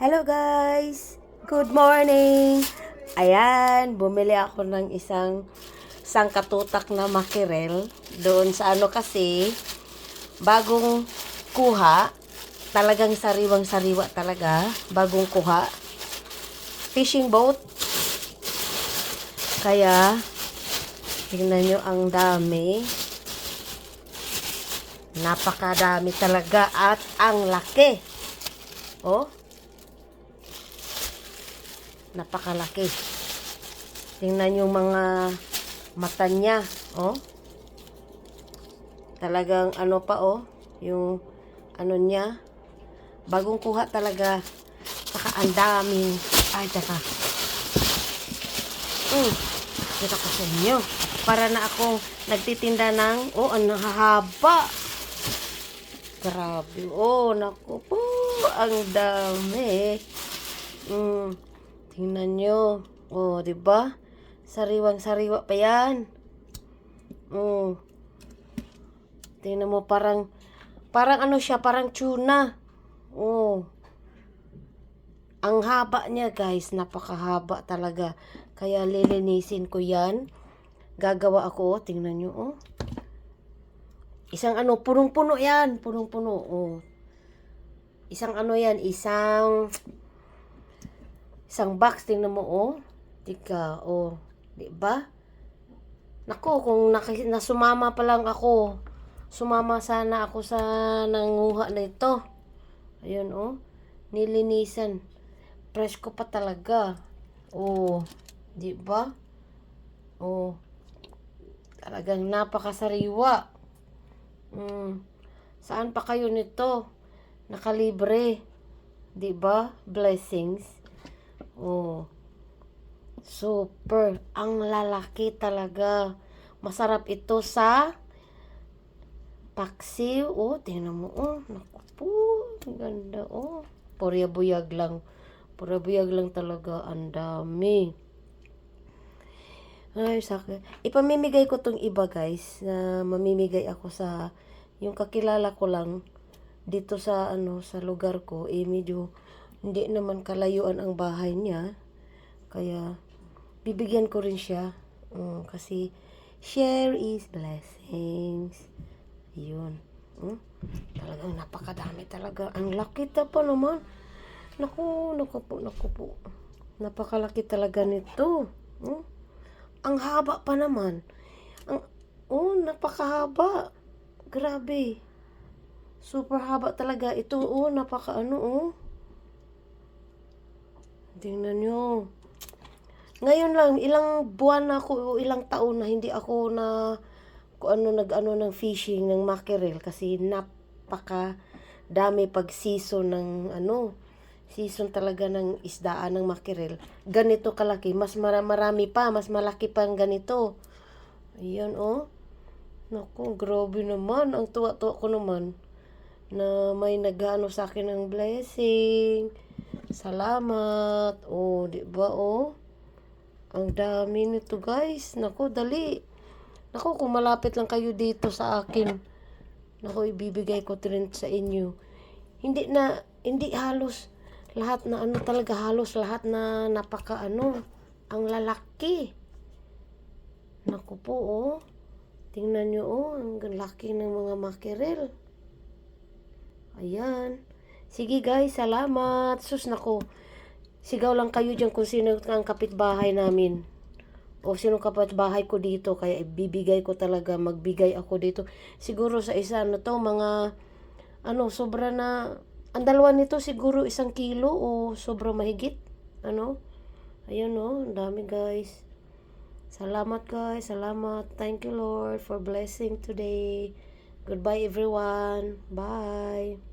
Hello guys! Good morning! Ayan, bumili ako ng isang sangkatutak na makirel. Doon sa ano kasi, bagong kuha. Talagang sariwang-sariwa talaga. Bagong kuha. Fishing boat. Kaya, tingnan nyo ang dami. Napakadami talaga at ang laki. Oh. Napakalaki. Tingnan yung mga mata niya, oh. Talagang ano pa oh, yung ano niya. Bagong kuha talaga. Saka ang daming, ay teka. Mm, kita ko sa inyo. Para na akong nagtitinda ng, oh, ang hahaba. Grabe. Oh, naku po. Ang dami. Mm, tingnan nyo. Oh, di ba? Sariwang-sariwa pa yan. Oh. Tingnan mo parang parang ano siya, parang tuna. Oh. Ang haba niya, guys. Napakahaba talaga. Kaya lilinisin ko yan. Gagawa ako. oh. Tingnan nyo, oh. Isang ano, punong-puno yan. Punong-puno. Oh. Isang ano yan, isang isang box tingnan mo oh. Tika, oh, 'di ba? Nako, kung naki, nasumama pa lang ako, sumama sana ako sa nanguha na ito. Ayun oh, nilinisan. Presko pa talaga. Oh, 'di ba? Oh. Talagang napakasariwa. Mm. Saan pa kayo nito? Nakalibre. 'Di ba? Blessings. Oh. Super. Ang lalaki talaga. Masarap ito sa paksiw. Oh, tingnan mo. Oh, naku po. Ang ganda. Oh. Purya buyag lang. Purya buyag lang talaga. Ang dami. Ay, sakit. Ipamimigay ko tong iba, guys. Na mamimigay ako sa yung kakilala ko lang dito sa ano sa lugar ko eh medyo hindi naman kalayuan ang bahay niya. Kaya bibigyan ko rin siya. Mm, kasi share is blessings. Yun. Mm? talagang napakadami talaga. Ang laki ta pa naman. Naku naku po naku po. Napakalaki talaga nito. Mm? ang haba pa naman. Ang oh napakahaba. Grabe. Super haba talaga. Ito, oh, napaka ano, oh. Tingnan nyo. Ngayon lang, ilang buwan na ako, ilang taon na hindi ako na, kung ano, nag-ano ng fishing, ng mackerel. Kasi napaka dami pag season ng, ano, season talaga ng isdaan ng mackerel. Ganito kalaki. Mas mara- marami pa, mas malaki pa ang ganito. Ayan, oh. Naku, grabe naman. Ang tuwa-tuwa ko naman na may nagano sa akin ng blessing. Salamat. Oh, di ba oh? Ang dami nito, guys. Nako, dali. Nako, kung malapit lang kayo dito sa akin, nako, ibibigay ko rin sa inyo. Hindi na, hindi halos lahat na ano talaga, halos lahat na napaka ano, ang lalaki. Naku po, oh. Tingnan nyo, oh, ang laki ng mga makirel. Ayan. Sige guys, salamat. Sus nako. Sigaw lang kayo dyan kung sino ang kapitbahay namin. O sino kapitbahay ko dito. Kaya ibibigay ko talaga. Magbigay ako dito. Siguro sa isa na to, mga ano, sobra na ang dalawa nito siguro isang kilo o sobra mahigit. Ano? Ayun no, ang dami guys. Salamat guys, salamat. Thank you Lord for blessing today. Goodbye everyone. Bye.